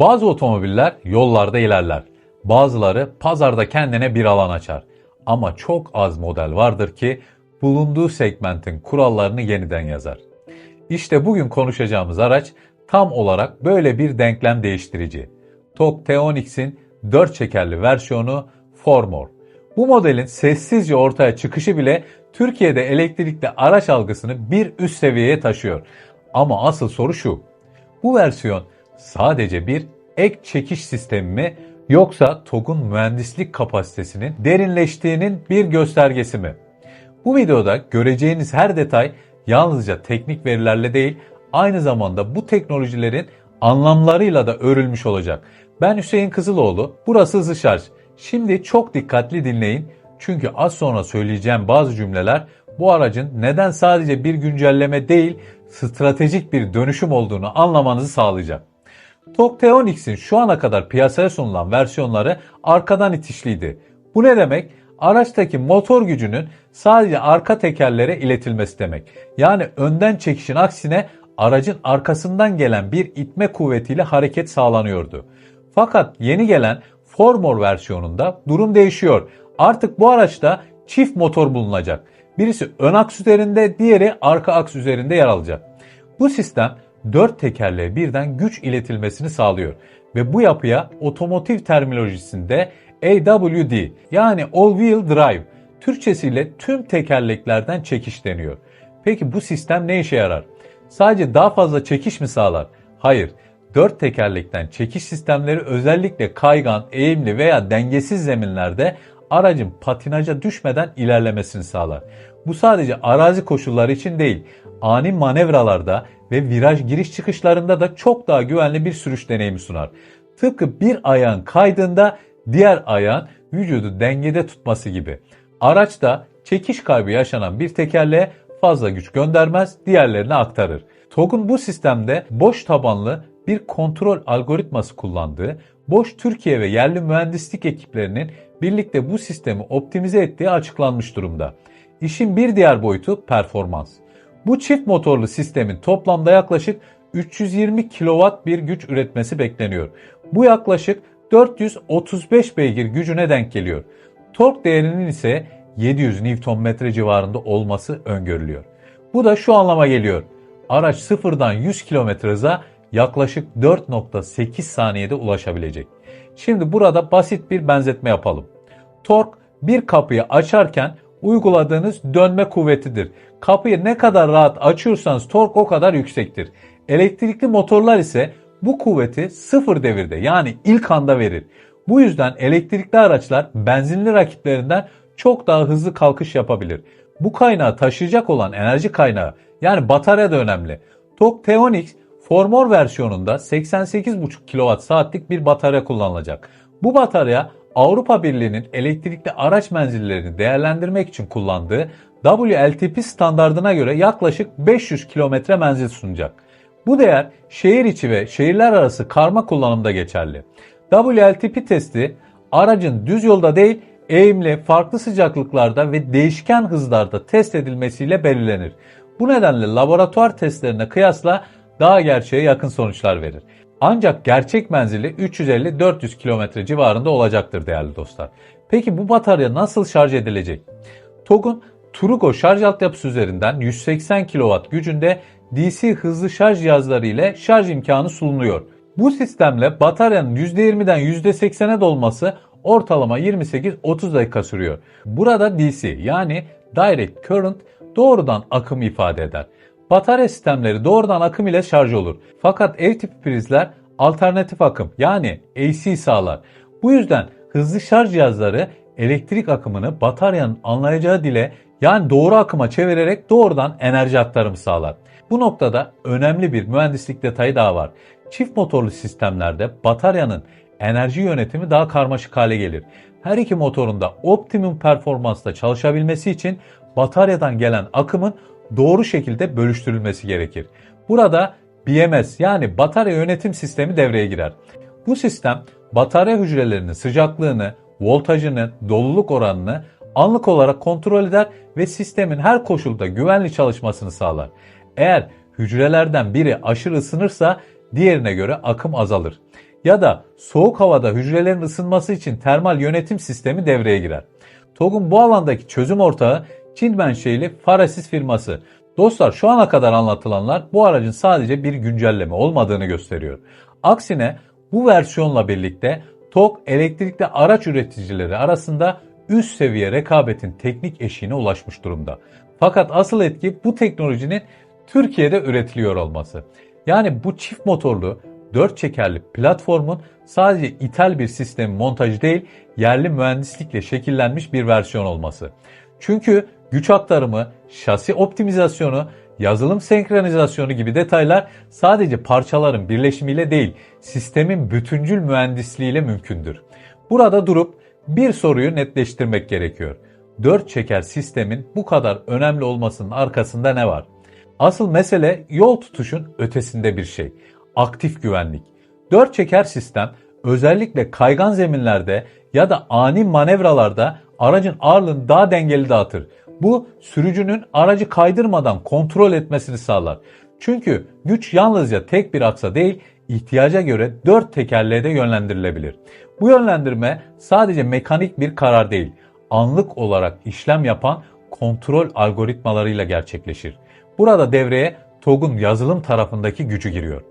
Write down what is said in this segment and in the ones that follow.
Bazı otomobiller yollarda ilerler. Bazıları pazarda kendine bir alan açar. Ama çok az model vardır ki bulunduğu segmentin kurallarını yeniden yazar. İşte bugün konuşacağımız araç tam olarak böyle bir denklem değiştirici. TOG T10X'in 4 çekerli versiyonu Formor. Bu modelin sessizce ortaya çıkışı bile Türkiye'de elektrikli araç algısını bir üst seviyeye taşıyor. Ama asıl soru şu. Bu versiyon sadece bir ek çekiş sistemi mi yoksa TOG'un mühendislik kapasitesinin derinleştiğinin bir göstergesi mi? Bu videoda göreceğiniz her detay yalnızca teknik verilerle değil, aynı zamanda bu teknolojilerin anlamlarıyla da örülmüş olacak. Ben Hüseyin Kızıloğlu, burası Hızlı Şarj. Şimdi çok dikkatli dinleyin çünkü az sonra söyleyeceğim bazı cümleler bu aracın neden sadece bir güncelleme değil, stratejik bir dönüşüm olduğunu anlamanızı sağlayacak. T10X'in şu ana kadar piyasaya sunulan versiyonları arkadan itişliydi. Bu ne demek? Araçtaki motor gücünün sadece arka tekerlere iletilmesi demek. Yani önden çekişin aksine aracın arkasından gelen bir itme kuvvetiyle hareket sağlanıyordu. Fakat yeni gelen Formor versiyonunda durum değişiyor. Artık bu araçta çift motor bulunacak. Birisi ön aks üzerinde, diğeri arka aks üzerinde yer alacak. Bu sistem dört tekerleğe birden güç iletilmesini sağlıyor ve bu yapıya otomotiv terminolojisinde AWD yani All Wheel Drive Türkçesiyle tüm tekerleklerden çekiş deniyor. Peki bu sistem ne işe yarar? Sadece daha fazla çekiş mi sağlar? Hayır. Dört tekerlekten çekiş sistemleri özellikle kaygan, eğimli veya dengesiz zeminlerde aracın patinaja düşmeden ilerlemesini sağlar. Bu sadece arazi koşulları için değil, ani manevralarda ve viraj giriş çıkışlarında da çok daha güvenli bir sürüş deneyimi sunar. Tıpkı bir ayağın kaydığında diğer ayağın vücudu dengede tutması gibi. Araçta çekiş kaybı yaşanan bir tekerleğe fazla güç göndermez, diğerlerine aktarır. TOG'un bu sistemde boş tabanlı bir kontrol algoritması kullandığı, Boş Türkiye ve yerli mühendislik ekiplerinin birlikte bu sistemi optimize ettiği açıklanmış durumda. İşin bir diğer boyutu performans. Bu çift motorlu sistemin toplamda yaklaşık 320 kW bir güç üretmesi bekleniyor. Bu yaklaşık 435 beygir gücüne denk geliyor. Tork değerinin ise 700 Nm civarında olması öngörülüyor. Bu da şu anlama geliyor. Araç sıfırdan 100 km hıza yaklaşık 4.8 saniyede ulaşabilecek. Şimdi burada basit bir benzetme yapalım. Tork bir kapıyı açarken uyguladığınız dönme kuvvetidir. Kapıyı ne kadar rahat açıyorsanız tork o kadar yüksektir. Elektrikli motorlar ise bu kuvveti sıfır devirde yani ilk anda verir. Bu yüzden elektrikli araçlar benzinli rakiplerinden çok daha hızlı kalkış yapabilir. Bu kaynağı taşıyacak olan enerji kaynağı yani batarya da önemli. TOG T10X Formor versiyonunda 88,5 kWh saatlik bir batarya kullanılacak. Bu batarya Avrupa Birliği'nin elektrikli araç menzillerini değerlendirmek için kullandığı WLTP standardına göre yaklaşık 500 km menzil sunacak. Bu değer şehir içi ve şehirler arası karma kullanımda geçerli. WLTP testi aracın düz yolda değil eğimli, farklı sıcaklıklarda ve değişken hızlarda test edilmesiyle belirlenir. Bu nedenle laboratuvar testlerine kıyasla daha gerçeğe yakın sonuçlar verir. Ancak gerçek menzili 350-400 km civarında olacaktır değerli dostlar. Peki bu batarya nasıl şarj edilecek? TOG'un Trugo şarj altyapısı üzerinden 180 kW gücünde DC hızlı şarj cihazları ile şarj imkanı sunuluyor. Bu sistemle bataryanın %20'den %80'e dolması ortalama 28-30 dakika sürüyor. Burada DC yani Direct Current doğrudan akım ifade eder. Batarya sistemleri doğrudan akım ile şarj olur. Fakat ev tipi prizler alternatif akım yani AC sağlar. Bu yüzden hızlı şarj cihazları elektrik akımını bataryanın anlayacağı dile yani doğru akıma çevirerek doğrudan enerji aktarımı sağlar. Bu noktada önemli bir mühendislik detayı daha var. Çift motorlu sistemlerde bataryanın enerji yönetimi daha karmaşık hale gelir. Her iki motorun da optimum performansta çalışabilmesi için bataryadan gelen akımın doğru şekilde bölüştürülmesi gerekir. Burada BMS yani batarya yönetim sistemi devreye girer. Bu sistem batarya hücrelerinin sıcaklığını, voltajını, doluluk oranını anlık olarak kontrol eder ve sistemin her koşulda güvenli çalışmasını sağlar. Eğer hücrelerden biri aşırı ısınırsa diğerine göre akım azalır. ya da soğuk havada hücrelerin ısınması için termal yönetim sistemi devreye girer. TOG'un bu alandaki çözüm ortağı Çin menşeili Farasis firması. Dostlar şu ana kadar anlatılanlar bu aracın sadece bir güncelleme olmadığını gösteriyor. Aksine bu versiyonla birlikte TOG elektrikli araç üreticileri arasında üst seviye rekabetin teknik eşiğine ulaşmış durumda. Fakat asıl etki bu teknolojinin Türkiye'de üretiliyor olması. Yani bu çift motorlu 4 çekerli platformun sadece ithal bir sistem montajı değil, yerli mühendislikle şekillenmiş bir versiyon olması. Çünkü güç aktarımı, şasi optimizasyonu, yazılım senkronizasyonu gibi detaylar sadece parçaların birleşimiyle değil, sistemin bütüncül mühendisliğiyle mümkündür. Burada durup bir soruyu netleştirmek gerekiyor. 4 çeker sistemin bu kadar önemli olmasının arkasında ne var? Asıl mesele yol tutuşun ötesinde bir şey. Aktif güvenlik. 4 çeker sistem özellikle kaygan zeminlerde ya da ani manevralarda aracın ağırlığını daha dengeli dağıtır. Bu sürücünün aracı kaydırmadan kontrol etmesini sağlar. Çünkü güç yalnızca tek bir aksa değil, ihtiyaca göre dört tekerleğe de yönlendirilebilir. Bu yönlendirme sadece mekanik bir karar değil, anlık olarak işlem yapan kontrol algoritmalarıyla gerçekleşir. Burada devreye TOG'un yazılım tarafındaki gücü giriyor.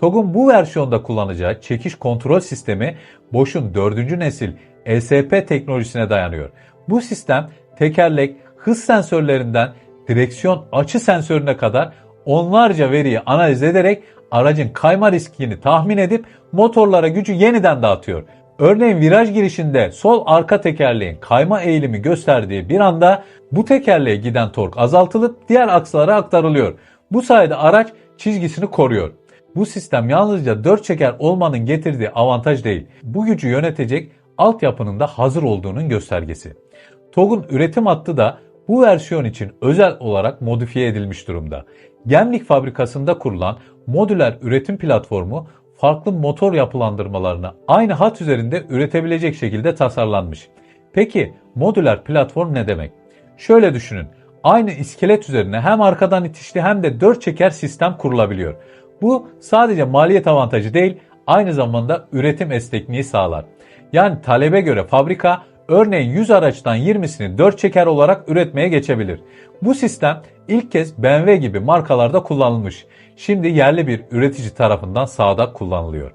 TOG'un bu versiyonda kullanacağı çekiş kontrol sistemi Bosch'un 4. nesil ESP teknolojisine dayanıyor. Bu sistem tekerlek, hız sensörlerinden direksiyon açı sensörüne kadar onlarca veriyi analiz ederek aracın kayma riskini tahmin edip motorlara gücü yeniden dağıtıyor. Örneğin viraj girişinde sol arka tekerleğin kayma eğilimi gösterdiği bir anda bu tekerleğe giden tork azaltılıp diğer aksalara aktarılıyor. Bu sayede araç çizgisini koruyor. Bu sistem yalnızca 4 çeker olmanın getirdiği avantaj değil. Bu gücü yönetecek altyapının da hazır olduğunun göstergesi. TOG'un üretim hattı da bu versiyon için özel olarak modifiye edilmiş durumda. Gemlik fabrikasında kurulan modüler üretim platformu farklı motor yapılandırmalarını aynı hat üzerinde üretebilecek şekilde tasarlanmış. Peki modüler platform ne demek? Şöyle düşünün. Aynı iskelet üzerine hem arkadan itişli hem de dört çeker sistem kurulabiliyor. Bu sadece maliyet avantajı değil, aynı zamanda üretim esnekliği sağlar. Yani talebe göre fabrika örneğin 100 araçtan 20'sini 4 çeker olarak üretmeye geçebilir. Bu sistem ilk kez BMW gibi markalarda kullanılmış. Şimdi yerli bir üretici tarafından sahada kullanılıyor.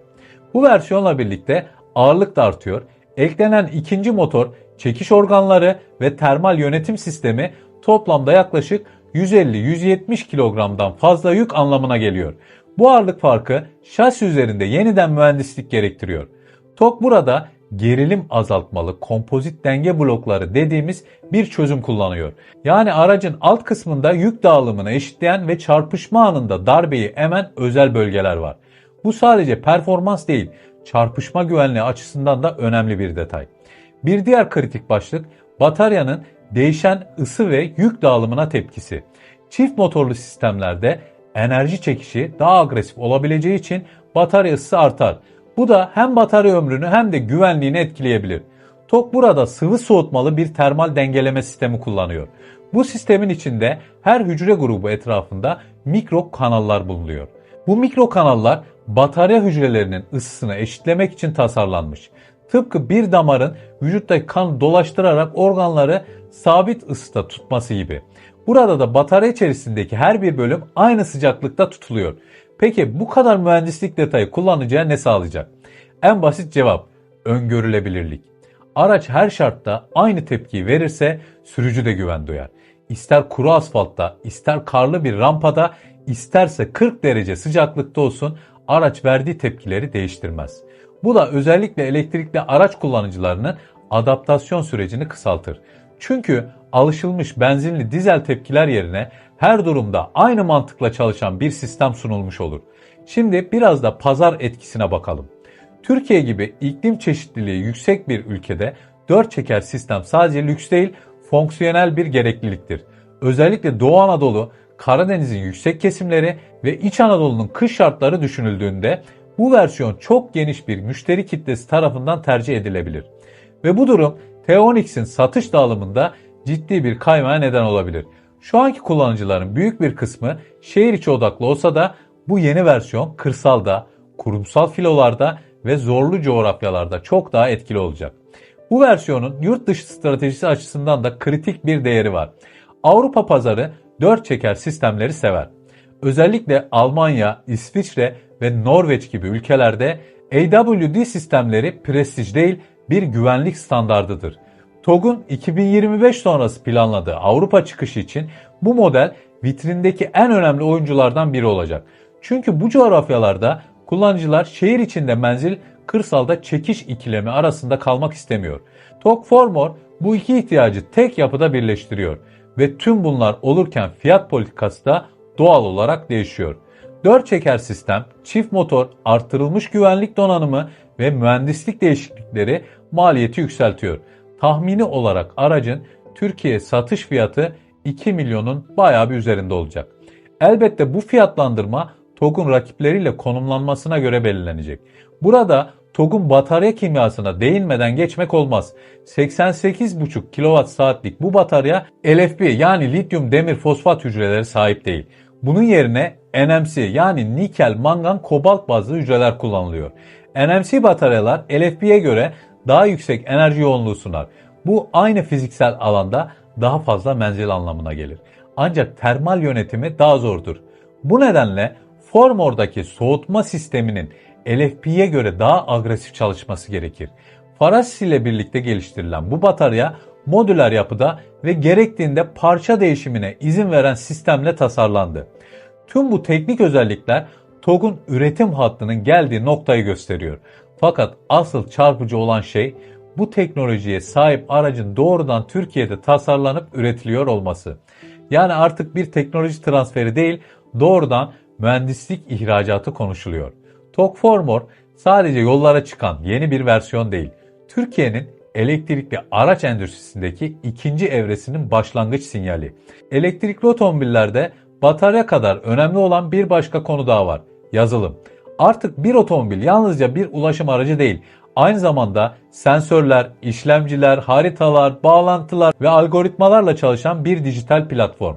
Bu versiyonla birlikte ağırlık da artıyor. Eklenen ikinci motor, çekiş organları ve termal yönetim sistemi toplamda yaklaşık 150-170 kilogramdan fazla yük anlamına geliyor. Bu ağırlık farkı şasi üzerinde yeniden mühendislik gerektiriyor. TOK burada gerilim azaltmalı kompozit denge blokları dediğimiz bir çözüm kullanıyor. Yani aracın alt kısmında yük dağılımını eşitleyen ve çarpışma anında darbeyi emen özel bölgeler var. Bu sadece performans değil, çarpışma güvenliği açısından da önemli bir detay. Bir diğer kritik başlık bataryanın değişen ısı ve yük dağılımına tepkisi. Çift motorlu sistemlerde enerji çekişi daha agresif olabileceği için batarya ısısı artar. Bu da hem batarya ömrünü hem de güvenliğini etkileyebilir. TOK burada sıvı soğutmalı bir termal dengeleme sistemi kullanıyor. Bu sistemin içinde her hücre grubu etrafında mikro kanallar bulunuyor. Bu mikro kanallar batarya hücrelerinin ısısını eşitlemek için tasarlanmış. Tıpkı bir damarın vücuttaki kan dolaştırarak organları sabit ısıda tutması gibi. Burada da batarya içerisindeki her bir bölüm aynı sıcaklıkta tutuluyor. Peki bu kadar mühendislik detayı kullanıcıya ne sağlayacak? En basit cevap öngörülebilirlik. Araç her şartta aynı tepkiyi verirse sürücü de güven duyar. İster kuru asfaltta, ister karlı bir rampada, isterse 40 derece sıcaklıkta olsun araç verdiği tepkileri değiştirmez. Bu da özellikle elektrikli araç kullanıcılarının adaptasyon sürecini kısaltır. Çünkü alışılmış benzinli dizel tepkiler yerine her durumda aynı mantıkla çalışan bir sistem sunulmuş olur. Şimdi biraz da pazar etkisine bakalım. Türkiye gibi iklim çeşitliliği yüksek bir ülkede 4 çeker sistem sadece lüks değil, fonksiyonel bir gerekliliktir. Özellikle Doğu Anadolu, Karadeniz'in yüksek kesimleri ve İç Anadolu'nun kış şartları düşünüldüğünde bu versiyon çok geniş bir müşteri kitlesi tarafından tercih edilebilir. Ve bu durum T10X'in satış dağılımında ciddi bir kaymağa neden olabilir. Şu anki kullanıcıların büyük bir kısmı şehir içi odaklı olsa da bu yeni versiyon kırsalda, kurumsal filolarda ve zorlu coğrafyalarda çok daha etkili olacak. Bu versiyonun yurt dışı stratejisi açısından da kritik bir değeri var. Avrupa pazarı 4 çeker sistemleri sever. Özellikle Almanya, İsviçre ve Norveç gibi ülkelerde AWD sistemleri prestij değil bir güvenlik standardıdır. TOG'un 2025 sonrası planladığı Avrupa çıkışı için bu model vitrindeki en önemli oyunculardan biri olacak. Çünkü bu coğrafyalarda kullanıcılar şehir içinde menzil, kırsalda çekiş ikilemi arasında kalmak istemiyor. TOG Formor bu iki ihtiyacı tek yapıda birleştiriyor ve tüm bunlar olurken fiyat politikası da doğal olarak değişiyor. 4 çeker sistem, çift motor, artırılmış güvenlik donanımı ve mühendislik değişiklikleri maliyeti yükseltiyor. Tahmini olarak aracın Türkiye satış fiyatı 2 milyonun bayağı bir üzerinde olacak. Elbette bu fiyatlandırma TOG'un rakipleriyle konumlanmasına göre belirlenecek. Burada TOG'un batarya kimyasına değinmeden geçmek olmaz. 88,5 kWh'lik bu batarya LFP yani lityum demir fosfat hücreleri sahip değil. Bunun yerine NMC yani nikel, mangan, kobalt bazlı hücreler kullanılıyor. NMC bataryalar LFP'ye göre daha yüksek enerji yoğunluğu sunar. Bu aynı fiziksel alanda daha fazla menzil anlamına gelir. Ancak termal yönetimi daha zordur. Bu nedenle Formor'daki soğutma sisteminin LFP'ye göre daha agresif çalışması gerekir. Farasis ile birlikte geliştirilen bu batarya modüler yapıda ve gerektiğinde parça değişimine izin veren sistemle tasarlandı. Tüm bu teknik özellikler TOG'un üretim hattının geldiği noktayı gösteriyor. Fakat asıl çarpıcı olan şey bu teknolojiye sahip aracın doğrudan Türkiye'de tasarlanıp üretiliyor olması. Yani artık bir teknoloji transferi değil, doğrudan mühendislik ihracatı konuşuluyor. TOG Formor sadece yollara çıkan yeni bir versiyon değil. Türkiye'nin elektrikli araç endüstrisindeki ikinci evresinin başlangıç sinyali. Elektrikli otomobillerde batarya kadar önemli olan bir başka konu daha var. Yazılım. Artık bir otomobil yalnızca bir ulaşım aracı değil, aynı zamanda sensörler, işlemciler, haritalar, bağlantılar ve algoritmalarla çalışan bir dijital platform.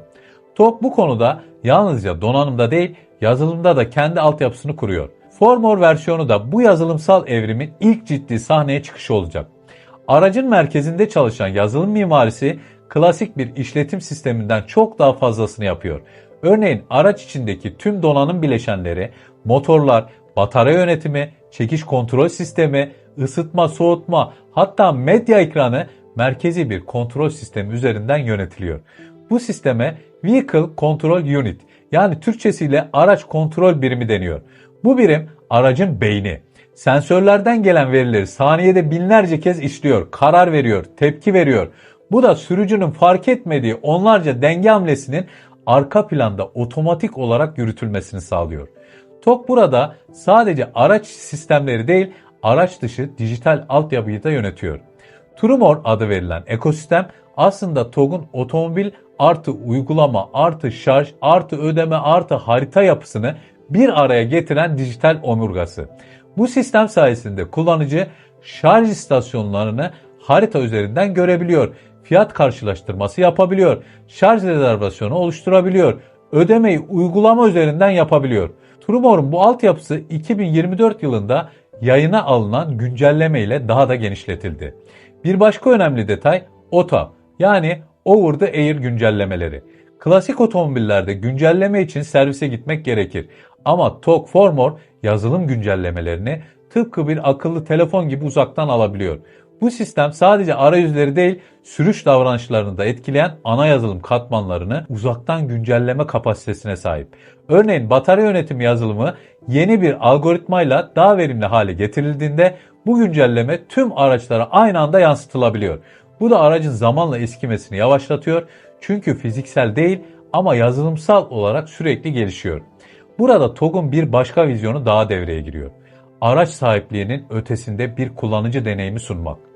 TOG bu konuda yalnızca donanımda değil, yazılımda da kendi altyapısını kuruyor. Formor versiyonu da bu yazılımsal evrimin ilk ciddi sahneye çıkışı olacak. Aracın merkezinde çalışan yazılım mimarisi klasik bir işletim sisteminden çok daha fazlasını yapıyor. Örneğin araç içindeki tüm donanım bileşenleri, motorlar, batarya yönetimi, çekiş kontrol sistemi, ısıtma, soğutma, hatta medya ekranı merkezi bir kontrol sistemi üzerinden yönetiliyor. Bu sisteme Vehicle Control Unit yani Türkçesiyle araç kontrol birimi deniyor. Bu birim aracın beyni. Sensörlerden gelen verileri saniyede binlerce kez işliyor, karar veriyor, tepki veriyor. Bu da sürücünün fark etmediği onlarca denge hamlesinin arka planda otomatik olarak yürütülmesini sağlıyor. TOK burada sadece araç sistemleri değil, araç dışı dijital altyapıyı da yönetiyor. Trumor adı verilen ekosistem aslında TOG'un otomobil artı uygulama artı şarj artı ödeme artı harita yapısını bir araya getiren dijital omurgası. Bu sistem sayesinde kullanıcı şarj istasyonlarını harita üzerinden görebiliyor. Fiyat karşılaştırması yapabiliyor. Şarj rezervasyonu oluşturabiliyor. Ödemeyi uygulama üzerinden yapabiliyor. Trumor'un bu altyapısı 2024 yılında yayına alınan güncelleme ile daha da genişletildi. Bir başka önemli detay OTA yani Over the Air güncellemeleri. Klasik otomobillerde güncelleme için servise gitmek gerekir. Ama TOG Formor yazılım güncellemelerini tıpkı bir akıllı telefon gibi uzaktan alabiliyor. Bu sistem sadece arayüzleri değil, sürüş davranışlarını da etkileyen ana yazılım katmanlarını uzaktan güncelleme kapasitesine sahip. Örneğin batarya yönetimi yazılımı yeni bir algoritmayla daha verimli hale getirildiğinde bu güncelleme tüm araçlara aynı anda yansıtılabiliyor. Bu da aracın zamanla eskimesini yavaşlatıyor çünkü fiziksel değil ama yazılımsal olarak sürekli gelişiyor. Burada TOG'un bir başka vizyonu daha devreye giriyor. Araç sahipliğinin ötesinde bir kullanıcı deneyimi sunmak.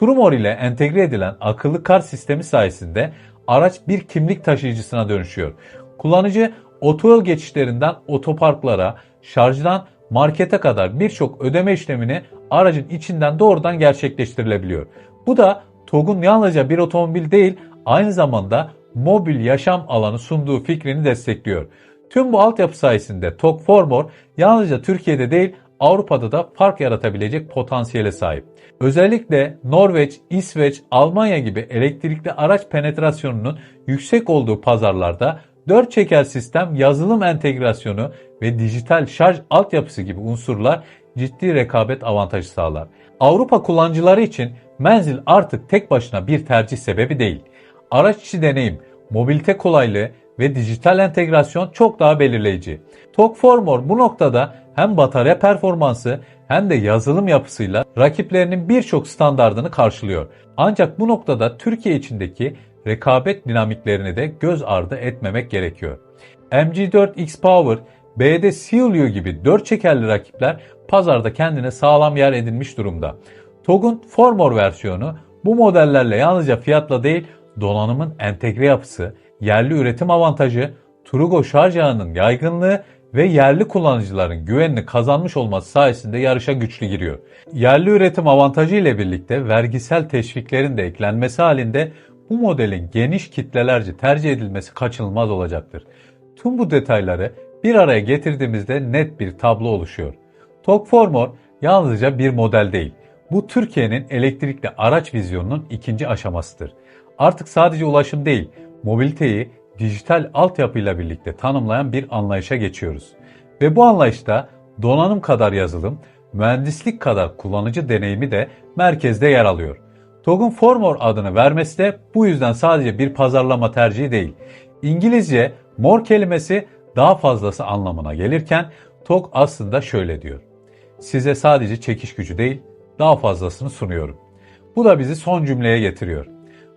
Trumor ile entegre edilen akıllı kar sistemi sayesinde araç bir kimlik taşıyıcısına dönüşüyor. Kullanıcı otoyol geçişlerinden otoparklara, şarjdan markete kadar birçok ödeme işlemini aracın içinden doğrudan gerçekleştirilebiliyor. Bu da TOG'un yalnızca bir otomobil değil aynı zamanda mobil yaşam alanı sunduğu fikrini destekliyor. Tüm bu altyapı sayesinde TOG Formor yalnızca Türkiye'de değil Avrupa'da da fark yaratabilecek potansiyele sahip. Özellikle Norveç, İsveç, Almanya gibi elektrikli araç penetrasyonunun yüksek olduğu pazarlarda 4 çeker sistem, yazılım entegrasyonu ve dijital şarj altyapısı gibi unsurlar ciddi rekabet avantajı sağlar. Avrupa kullanıcıları için menzil artık tek başına bir tercih sebebi değil. Araç içi deneyim, mobilite kolaylığı ve dijital entegrasyon çok daha belirleyici. TOG Formor bu noktada hem batarya performansı hem de yazılım yapısıyla rakiplerinin birçok standardını karşılıyor. Ancak bu noktada Türkiye içindeki rekabet dinamiklerini de göz ardı etmemek gerekiyor. MG4 X-Power, BD Sealue gibi 4 çekerli rakipler pazarda kendine sağlam yer edinmiş durumda. TOG'un Formor versiyonu bu modellerle yalnızca fiyatla değil donanımın entegre yapısı, yerli üretim avantajı, Trugo şarj ağının yaygınlığı ve yerli kullanıcıların güvenini kazanmış olması sayesinde yarışa güçlü giriyor. Yerli üretim avantajı ile birlikte vergisel teşviklerin de eklenmesi halinde bu modelin geniş kitlelerce tercih edilmesi kaçınılmaz olacaktır. Tüm bu detayları bir araya getirdiğimizde net bir tablo oluşuyor. TOG Formor yalnızca bir model değil. Bu Türkiye'nin elektrikli araç vizyonunun ikinci aşamasıdır. Artık sadece ulaşım değil, mobiliteyi dijital altyapıyla birlikte tanımlayan bir anlayışa geçiyoruz. Ve bu anlayışta donanım kadar yazılım, mühendislik kadar kullanıcı deneyimi de merkezde yer alıyor. TOG'un Formor adını vermesi de bu yüzden sadece bir pazarlama tercihi değil. İngilizce more kelimesi daha fazlası anlamına gelirken TOG aslında şöyle diyor. Size sadece çekiş gücü değil, daha fazlasını sunuyorum. Bu da bizi son cümleye getiriyor.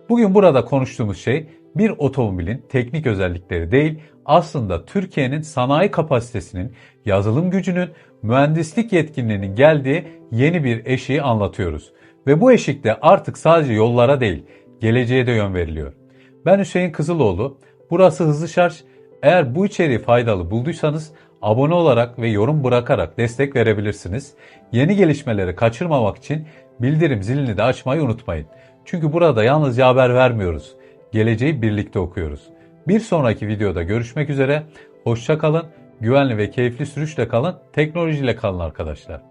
Bugün burada konuştuğumuz şey bir otomobilin teknik özellikleri değil, aslında Türkiye'nin sanayi kapasitesinin, yazılım gücünün, mühendislik yetkinliğinin geldiği yeni bir eşiği anlatıyoruz. Ve bu eşikte artık sadece yollara değil, geleceğe de yön veriliyor. Ben Hüseyin Kızıloğlu, burası Hızlı Şarj. Eğer bu içeriği faydalı bulduysanız abone olarak ve yorum bırakarak destek verebilirsiniz. Yeni gelişmeleri kaçırmamak için bildirim zilini de açmayı unutmayın. Çünkü burada yalnızca haber vermiyoruz. Geleceği birlikte okuyoruz. Bir sonraki videoda görüşmek üzere. Hoşça kalın, güvenli ve keyifli sürüşle kalın, teknolojiyle kalın arkadaşlar.